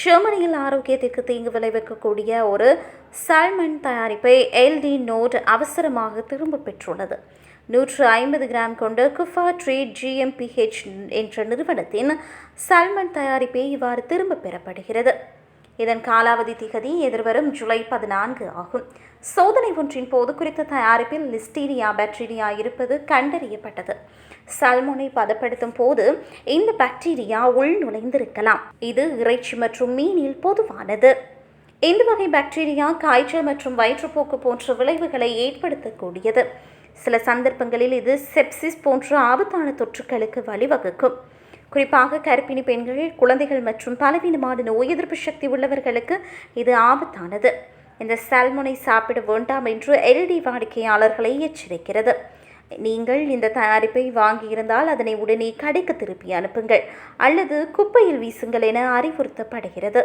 ஜெர்மனியில் ஆரோக்கியத்திற்கு தீங்கு விளைவிக்கக்கூடிய ஒரு சால்மன் தயாரிப்பை எல்டி நோட் அவசரமாக திரும்ப பெற்றுள்ளது. நூற்று ஐம்பது கிராம் கொண்ட குஃபா ட்ரீட் ஜிஎம்பிஹெச் என்ற நிறுவனத்தின் சால்மன் தயாரிப்பே இவ்வாறு திரும்ப பெறப்படுகிறது. இதன் காலாவதி திகதி எதிர்வரும் ஜூலை பதினான்கு ஆகும். சோதனை ஒன்றின் போது குறித்த தயாரிப்பில் லிஸ்டீரியா பாக்டீரியா இருப்பது கண்டறியப்பட்டது. சல்மோனை பதப்படுத்தும் போது இந்த பாக்டீரியா உள் நுழைந்திருக்கலாம். இது இறைச்சி மற்றும் மீனில் பொதுவானது. இந்த வகை பாக்டீரியா காய்ச்சல் மற்றும் வயிற்றுப்போக்கு போன்ற விளைவுகளை ஏற்படுத்தக்கூடியது. சில சந்தர்ப்பங்களில் இது செப்சிஸ் போன்ற ஆபத்தான தொற்றுகளுக்கு வழிவகுக்கும். குறிப்பாக கர்ப்பிணி பெண்கள் குழந்தைகள் மற்றும் பலவீனமான நோய் எதிர்ப்பு சக்தி உள்ளவர்களுக்கு இது ஆபத்தானது. இந்த சால்மோனை சாப்பிட வேண்டாம் என்று எல்டி வாடிக்கையாளர்களை எச்சரிக்கிறது. நீங்கள் இந்த தயாரிப்பை வாங்கியிருந்தால் அதனை உடனே கடைக்கு திருப்பி அனுப்புங்கள் அல்லது குப்பையில் வீசுங்கள் என அறிவுறுத்தப்படுகிறது.